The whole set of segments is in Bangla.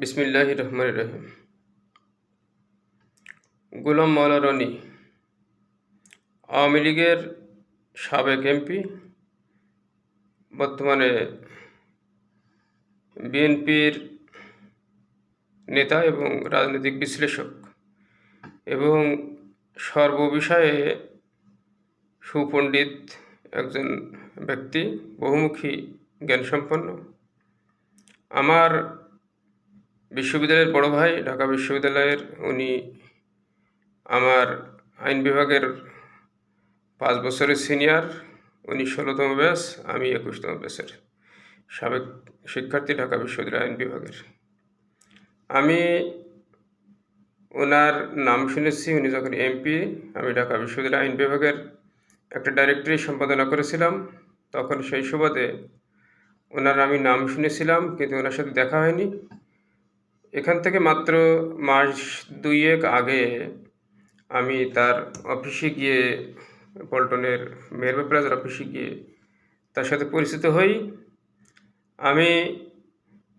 বিসমিল্লাহ রহমান রহিম। গোলাম মাওলা রনি, আওয়ামী লীগের সাবেক এমপি, বর্তমানে বিএনপির নেতা এবং রাজনৈতিক বিশ্লেষক এবং সর্ববিষয়ে সুপণ্ডিত একজন ব্যক্তি, বহুমুখী, জ্ঞানসম্পন্ন। আমার বিশ্ববিদ্যালয়ের বড় ভাই, ঢাকা বিশ্ববিদ্যালয়ের উনি আমার আইন বিভাগের পাঁচ বছরের সিনিয়র, উনি ষোলোতম ব্যাস আমি একুশতম ব্যাসের সাবেক শিক্ষার্থী ঢাকা বিশ্ববিদ্যালয় আইন বিভাগের। আমি ওনার নাম শুনেছি, উনি যখন এমপি আমি ঢাকা বিশ্ববিদ্যালয় আইন বিভাগের একটা ডাইরেক্টরি সম্পাদনা করেছিলাম। তখন সেই সুবাদে ওনার আমি নাম শুনেছিলাম, কিন্তু ওনার সাথে দেখা হয়নি। এখান থেকে মাত্র মাস দুইয়েক আগে আমি তার অফিসে গিয়ে, পল্টনের মেয়র প্লাজার অফিসে গিয়ে তার সাথে পরিচিত হই। আমি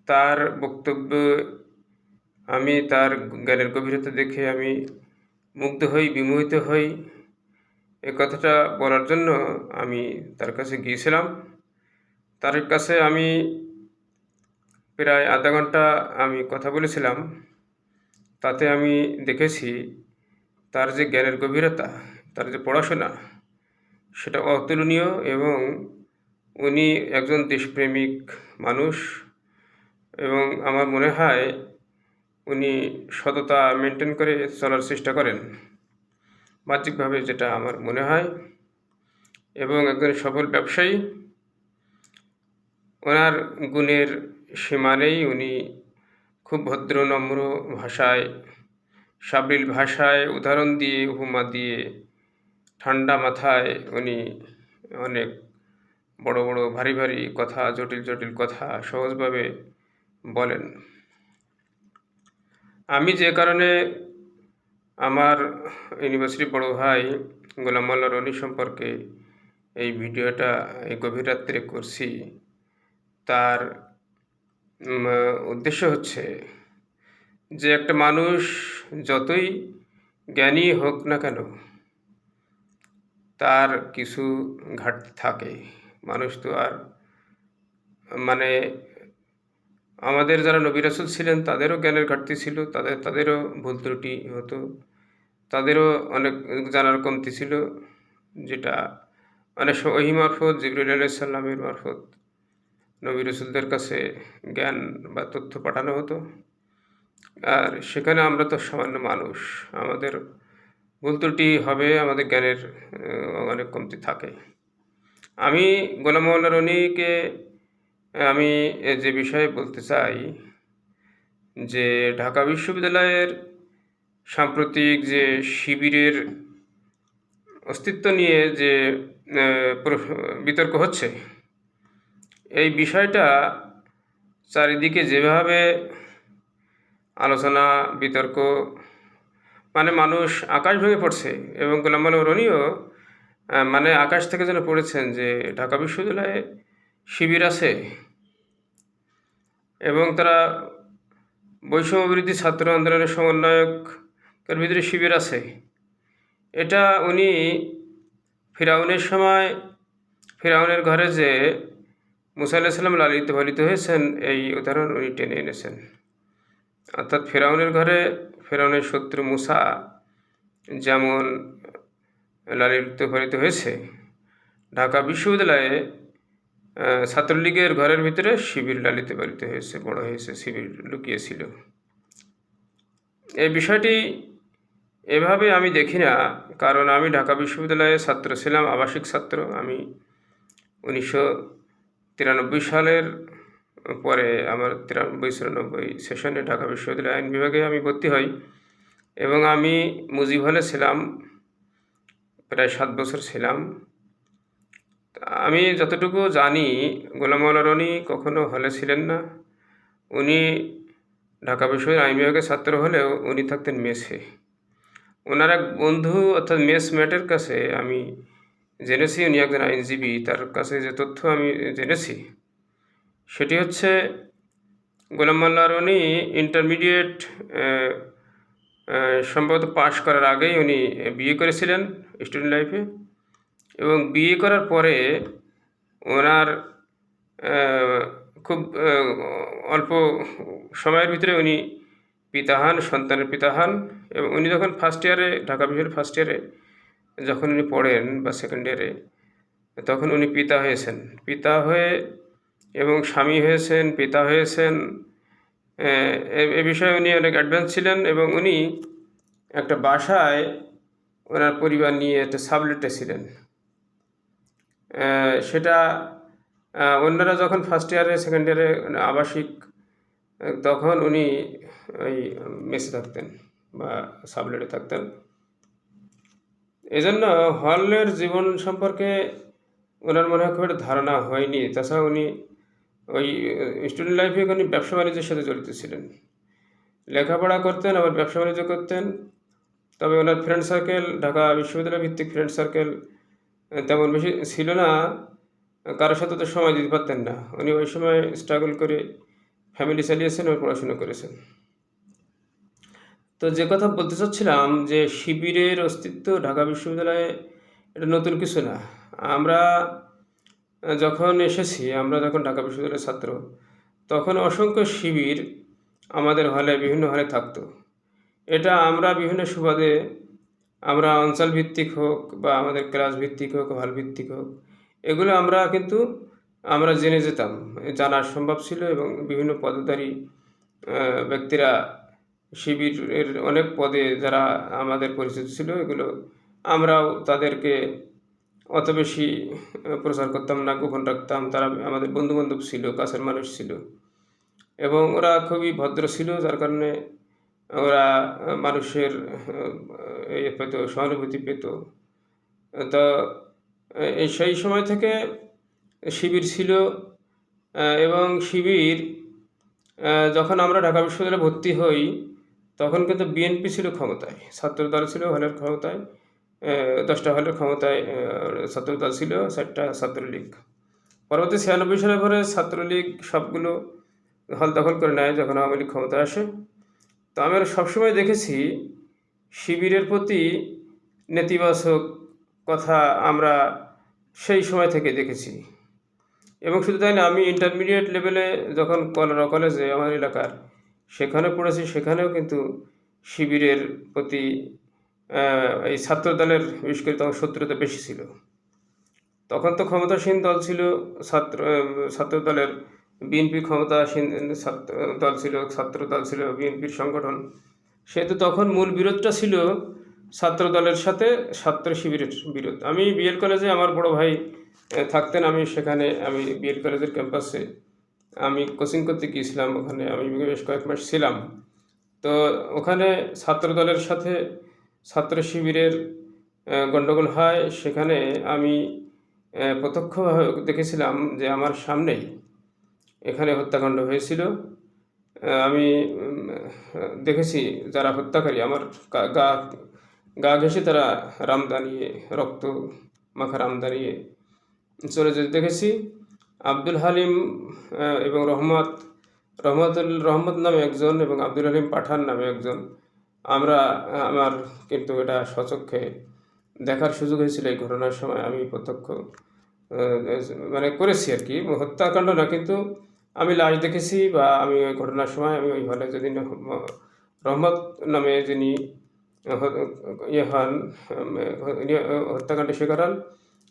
তার বক্তব্য, আমি তার জ্ঞানের গভীরতা দেখে আমি মুগ্ধ হই, বিমোহিত হই। এ কথাটা বলার জন্য আমি তার কাছে গিয়েছিলাম। তার কাছে আমি প্রায় আধা ঘণ্টা আমি কথা বলেছিলাম, তাতে আমি দেখেছি তার যে জ্ঞানের গভীরতা, তার যে পড়াশোনা, সেটা অতুলনীয় এবং উনি একজন দেশপ্রেমিক মানুষ এবং আমার মনে হয় উনি সততা মেনটেন করে চলার চেষ্টা করেন, বাহ্যিকভাবে যেটা আমার মনে হয়। এবং একজন সফল ব্যবসায়ী, ওনার গুণের সীমা নেই উনি খুব ভদ্র, নম্র ভাষায়, সাবলীল ভাষায় উদাহরণ দিয়ে, উপমা দিয়ে, ঠান্ডা মাথায় উনি অনেক বড় বড়, ভারী ভারী কথা, জটিল জটিল কথা সহজভাবে বলেন। আমি যে কারণে আমার ইউনিভার্সিটি বড় ভাই গোলাম মোল্লা রনি সম্পর্কে এই ভিডিওটা এই গভীর রাত্রে করছি, তার উদ্দেশ্য হচ্ছে যে একটা মানুষ যতই জ্ঞানী হোক না কেন, তার কিছু ঘাটতি থাকে। মানুষ তো আর মানে আমাদের যারা নবী রাসুল ছিলেন, তাদেরও জ্ঞানের ঘাটতি ছিল, তাদের, তাদেরও ভুল ত্রুটি হতো, তাদেরও অনেক জানার কমতি ছিল, যেটা অনেক সময় ওহি মারফত, জিবরুল আলাইসাল্লামের মারফত নবী রসুলদের কাছে জ্ঞান বা তথ্য পাঠানো হতো। আর সেখানে আমরা তো সামান্য মানুষ, আমাদের ভুল ত্রুটি হবে, আমাদের জ্ঞানের অনেক কমতি থাকে। আমি গোলাম মোল্লা রনিকে আমি যে বিষয়ে বলতে চাই যে ঢাকা বিশ্ববিদ্যালয়ের সাম্প্রতিক যে শিবিরের অস্তিত্ব নিয়ে যে বিতর্ক হচ্ছে এই বিষয়টা চারিদিকে যেভাবে আলোচনা, বিতর্ক মানে মানুষ আকাশ ভেঙে পড়ছে এবং গোলাম রনিও মানে আকাশ থেকে যেন পড়েছেন যে ঢাকা বিশ্ববিদ্যালয়ে শিবির আছে এবং তারা বৈষম্য বিরোধী ছাত্র আন্দোলনের সমন্বয়কের ভিতরে শিবির আছে। এটা উনি ফিরাউনের সময়, ফিরাউনের ঘরে যে মুসা আলাহিসাল্লাম লালিত পালিত হয়েছেন, এই উদাহরণ উনি টেনে এনেছেন। অর্থাৎ ফেরাউনের ঘরে ফেরাউনের শত্রু মুসা যেমন লালিত পালিত হয়েছে, ঢাকা বিশ্ববিদ্যালয়ে ছাত্রলীগের ঘরের ভিতরে শিবির লালিত পালিত হয়েছে, বড় হয়েছে, শিবির লুকিয়েছিল। এই বিষয়টি এভাবে আমি দেখি না, কারণ আমি ঢাকা বিশ্ববিদ্যালয়ে ছাত্র ছিলাম, আবাসিক ছাত্র। আমি উনিশশো তিরানব্বই সালের পরে আমার তিরানব্বই চুরানব্বই সেশনে ঢাকা বিশ্ববিদ্যালয় আইন বিভাগে আমি ভর্তি হই এবং আমি মুজিব হলে ছিলাম, প্রায় সাত বছর ছিলাম। আমি যতটুকু জানি, গোলাম রনি কখনো হলে ছিলেন না। উনি ঢাকা বিশ্ববিদ্যালয় আইন বিভাগের ছাত্র হলেও উনি থাকতেন মেসে। ওনার এক বন্ধু অর্থাৎ মেস ম্যাটের কাছে আমি জেনেছি, উনি একজন আইনজীবী, তার কাছে যে তথ্য আমি জেনেছি, সেটি হচ্ছে গোলাম মোল্লার উনি ইন্টারমিডিয়েট সম্ভবত পাশ করার আগেই উনি বিয়ে করেছিলেন স্টুডেন্ট লাইফে এবং বিয়ে করার পরে ওনার খুব অল্প সময়ের ভিতরে উনি পিতা হন, সন্তানের পিতা হন এবং উনি যখন ফার্স্ট ইয়ারে ঢাকা বিশ্ববিদ্যালয়ের ফার্স্ট ইয়ারে যখন উনি পড়েন বা সেকেন্ড ইয়ারে তখন উনি পিতা হয়েছেন। পিতা হয়ে এবং স্বামী হয়েছেন, পিতা হয়েছেন, এ- বিষয়ে উনি অনেক অ্যাডভান্স ছিলেন এবং উনি একটা বাসায় ওনার পরিবার নিয়ে একটা সাবলেটে ছিলেন। সেটা অন্যরা যখন ফার্স্ট ইয়ারে সেকেন্ড ইয়ারে আবাসিক, তখন উনি ওই মেসে থাকতেন বা সাবলেটে থাকতেন। এজন্য হলের জীবন সম্পর্কে ওনার মনে হয় খুব একটা ধারণা হয়নি। তাছাড়া উনি ওই স্টুডেন্ট লাইফে উনি ব্যবসা বাণিজ্যের সাথে জড়িত ছিলেন। লেখাপড়া করতেন, আবার ব্যবসা বাণিজ্য করতেন। তবে ওনার ফ্রেন্ড সার্কেল ঢাকা বিশ্ববিদ্যালয় ভিত্তিক ফ্রেন্ড সার্কেল তেমন বেশি ছিল না। কারোর সাথে তো সময় দিতে পারতেন না। উনি ওই সময় স্ট্রাগল করে ফ্যামিলি চালিয়েছেন এবং পড়াশোনা করেছেন। তো যে কথা বলতে চাচ্ছিলাম যে শিবিরের অস্তিত্ব ঢাকা বিশ্ববিদ্যালয়ে এটা নতুন কিছু না। আমরা যখন এসেছি, আমরা যখন ঢাকা বিশ্ববিদ্যালয়ের ছাত্র, তখন অসংখ্য শিবির আমাদের হলে, বিভিন্ন হলে থাকতো। এটা আমরা বিভিন্ন সুবাদে, আমরা অঞ্চল ভিত্তিক হোক বা আমাদের ক্লাস ভিত্তিক হোক হল ভিত্তিক হোক, এগুলো আমরা কিন্তু, আমরা জেনে যেতাম। জানা সম্ভব ছিল এবং বিভিন্ন পদধারী ব্যক্তিরা শিবিরের অনেক পদে যারা আমাদের পরিচিত ছিল, এগুলো আমরাও তাদেরকে অত বেশি প্রচার করতাম না, গোপন রাখতাম। তারা আমাদের বন্ধু বান্ধব ছিল, কাছের মানুষ ছিল। এবং ওরা খুবই ভদ্র ছিল, যার কারণে ওরা মানুষের ইয়ে পেত, সহানুভূতি পেত। তো সেই সময় থেকে শিবির ছিল এবং শিবির যখন আমরা ঢাকা বিশ্ববিদ্যালয়ে ভর্তি হই তখন কিন্তু বিএনপি ছিল ক্ষমতায় ছাত্রদল ছিল হলের ক্ষমতায় দশটা হলের ক্ষমতায় ছাত্রদল ছিল, চারটা ছাত্রলীগ। পরবর্তী ছিয়ানব্বই সালের পরে ছাত্রলীগ সবগুলো হল দখল করে নেয় যখন আওয়ামী লীগ ক্ষমতায় আসে। তো আমরা সবসময় দেখেছি শিবিরের প্রতি নেতিবাচক কথা আমরা সেই সময় থেকে দেখেছি। এবং শুধু তাই না, আমি ইন্টারমিডিয়েট লেভেলে যখন কল- কলেজে আমার এলাকার সেখানে পড়েছি, সেখানেও কিন্তু শিবিরের প্রতি এই ছাত্রদলের বিশেষ করে তখন শত্রুতা বেশি ছিল। তখন তো ক্ষমতাসীন দল ছিল, ছাত্র ছাত্রদলের বিএনপি ক্ষমতাসীন ছাত্র, দল ছিল, ছাত্র দল ছিল বিএনপির সংগঠন। সেহেতু তখন মূল বিরোধটা ছিল ছাত্র দলের সাথে ছাত্র শিবিরের বিরোধ। আমি বিএল কলেজে আমার বড় ভাই থাকতেন, আমি সেখানে, আমি বিএল কলেজের ক্যাম্পাসে আমি কোচিং করতে গিয়েছিলাম, ওখানে আমি বেশ কয়েক মাস ছিলাম। তো ওখানে ছাত্র দলের সাথে ছাত্র শিবিরের গণ্ডগোল হয়। সেখানে আমি প্রত্যক্ষভাবে দেখেছিলাম যে আমার সামনেই এখানে হত্যাকাণ্ড হয়েছিল। আমি দেখেছি যারা হত্যাকারী, আমার গা- গা ঘেঁষে তারা রাম দাঁড়িয়ে রক্ত মাখা রাম দাঁড়িয়ে চলে যেতে দেখেছি। আব্দুল হালিম এবং রহমত রহমতুল রহমত নামে একজন এবং আব্দুল হালিম পাঠান নামে একজন। আমরা আমার কিন্তু এটা সচক্ষে দেখার সুযোগ হয়েছিল এই ঘটনার সময় আমি প্রত্যক্ষ মানে করেছি আর কি। হত্যাকাণ্ড না কিন্তু আমি লাশ দেখেছি বা আমি ওই ঘটনার সময় আমি ওই হলে যেদিন রহমত নামে যিনি ইয়ে হন ইয়ে, হত্যাকাণ্ডে শিকার হন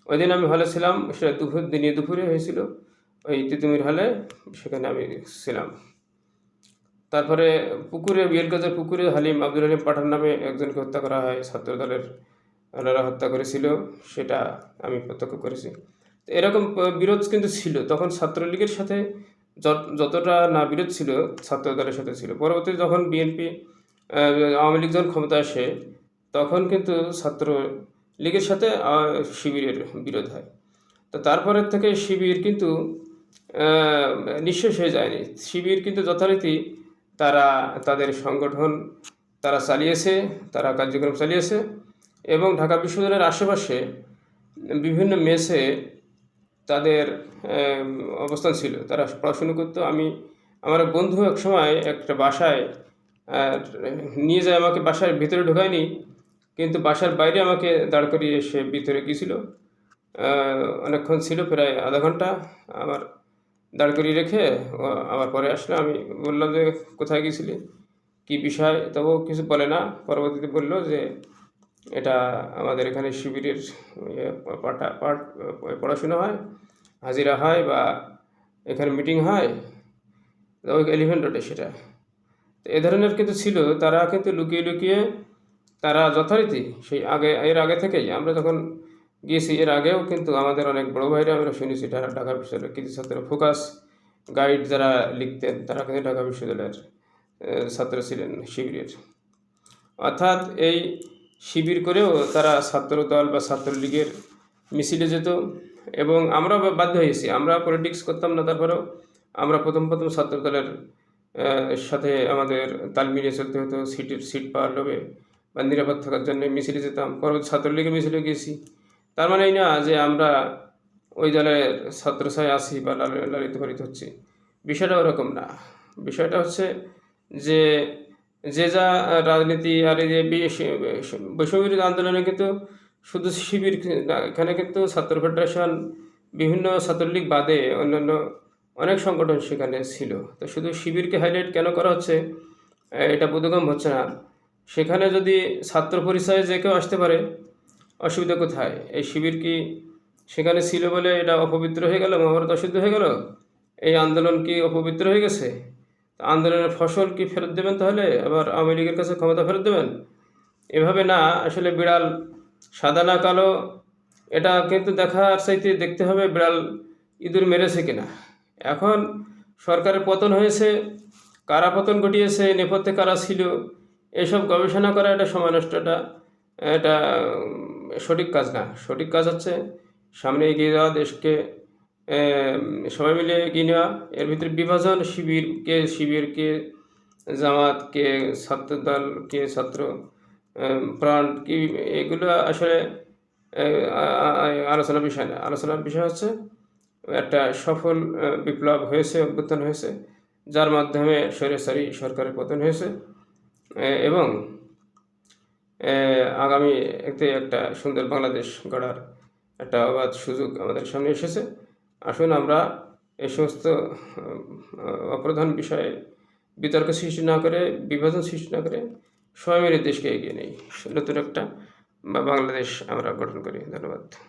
ওই দিন আমি হলে ছিলাম, সেটা দুপুর দিনে দুপুরে হয়েছিল। ওই তিতুমির হলে সেখানে আমি ছিলাম। তারপরে পুকুরে বিয়েলগাজার পুকুরে হালিম আব্দুল হালিম পাঠান নামে একজনকে হত্যা করা হয়। ছাত্র দলের ওনারা হত্যা করেছিল, সেটা আমি প্রত্যক্ষ করেছি। তো এরকম বিরোধ কিন্তু ছিল। তখন ছাত্রলীগের সাথে যত- যতটা না বিরোধ ছিল, ছাত্র দলের সাথে ছিল। পরবর্তীতে যখন বিএনপি আওয়ামী লীগ যখন ক্ষমতা আসে, তখন কিন্তু ছাত্র লীগের সাথে শিবিরের বিরোধ হয়। তো তারপরের থেকে শিবির কিন্তু নিঃশেষ হয়ে যায়নি। শিবির কিন্তু যথারীতি তারা, তাদের সংগঠন, তারা চালিয়েছে, তারা কার্যক্রম চালিয়েছে এবং ঢাকা বিশ্ববিদ্যালয়ের আশেপাশে বিভিন্ন মেসে তাদের অবস্থান ছিল। তারা পড়াশুনো করতো। আমি, আমার বন্ধু এক সময় একটা বাসায় নিয়ে যায় আমাকে বাসার ভিতরে ঢোকায়নি। কিন্তু বাসার বাইরে আমাকে দাঁড় করিয়ে সে ভিতরে গিয়েছিল। অনেকক্ষণ ছিল, প্রায় আধা ঘণ্টা আমার দাঁড় করিয়ে রেখে ও আবার পরে আসলে। আমি বললাম যে, কোথায় গিয়েছিলি? কী বিষয়? তবু কিছু বলে না। পরবর্তীতে বলল যে, এটা আমাদের এখানে শিবিরের ইয়ে পাঠা, পাঠ, পড়াশোনা হয়, হাজিরা হয় বা এখানে মিটিং হয়। ওই এলিভেন রোডে সেটা। তো এ ধরনের কিন্তু ছিল। তারা কিন্তু লুকিয়ে লুকিয়ে তারা যথারীতি সেই আগে, এর আগে থেকেই আমরা যখন গিয়েছি, এর আগেও কিন্তু আমাদের অনেক বড় ভাইরা আমরা শুনেছি ঢাকা বিশ্ববিদ্যালয়ের কিছু ছাত্র ফোকাস গাইড যারা লিখতেন, তারা কিন্তু ঢাকা বিশ্ববিদ্যালয়ের ছাত্র ছিলেন শিবিরের। অর্থাৎ এই শিবির করেও তারা ছাত্র দল বা ছাত্রলীগের মিছিলে যেত এবং আমরা বাধ্য হয়েছি। আমরা পলিটিক্স করতাম না, তারপরেও আমরা প্রথম প্রথম ছাত্র দলের সাথে আমাদের তাল মিলিয়ে চলতে হতো, সিটের, সিট পাওয়ার লোভে। বা নিরাপদ থাকার জন্য মিছিলে যেতাম, পরবর্তী ছাত্রলীগের মিছিলে গিয়েছি তার মানে এই না যে আমরা ওই দলের ছত্রছায় আসি বা লাল- লালিত পালিত হচ্ছি। বিষয়টা ওরকম না। বিষয়টা হচ্ছে যে যে যা রাজনীতি আর এই যে বৈষম্যবিরোধী আন্দোলনে কিন্তু শুধু শিবির এখানে কিন্তু ছাত্র ফেডারেশন, বিভিন্ন ছাত্রলীগ বাদে অন্যান্য অনেক সংগঠন সেখানে ছিল। তো শুধু শিবিরকে হাইলাইট কেন করা হচ্ছে, এটা বোধগম হচ্ছে না। সেখানে যদি ছাত্র পরিচয়ে যে কেউ আসতে পারে, অসুবিধা কোথায়? এই শিবির কি সেখানে ছিল বলে এটা অপবিত্র হয়ে গেল, মহাভারত অশুদ্ধ হয়ে গেল? এই আন্দোলন কি অপবিত্র হয়ে গেছে? আন্দোলনের ফসল কি ফেরত দেবেন তাহলে? আবার আওয়ামী লীগের কাছে ক্ষমতা ফেরত দেবেন? এভাবে না, আসলে বিড়াল সাদা না কালো, এটা কিন্তু দেখার চাইতে দেখতে হবে বিড়াল ইঁদুর মেরেছে কিনা। এখন সরকারের পতন হয়েছে, কারা পতন ঘটিয়েছে নেপথ্যে কারা ছিল এসব গবেষণা করা এটা সময় নষ্ট, এটা সঠিক কাজ না। সঠিক কাজ হচ্ছে সামনে এগিয়ে যাওয়া, দেশকে সবাই মিলে এগিয়ে নেওয়া। এর ভিতরে বিভাজন শিবির কে শিবির কে জামাত কে ছাত্র দল কে ছাত্র ফ্রন্ট কি এগুলো আসলে আলোচনার বিষয় না। আলোচনার বিষয় হচ্ছে একটা সফল বিপ্লব হয়েছে, অভ্যুত্থান হয়েছে, যার মাধ্যমে সরেসারি সরকারের পতন হয়েছে। এবং আগামী এতে একটা সুন্দর বাংলাদেশ গড়ার একটা অবাধ সুযোগ আমাদের সামনে এসেছে। আসুন আমরা এই সমস্ত অপ্রধান বিষয়ে বিতর্ক সৃষ্টি না করে, বিভাজন সৃষ্টি না করে সবাই মিলে দেশকে এগিয়ে নেই। নতুন একটা বাংলাদেশ আমরা গঠন করি। ধন্যবাদ।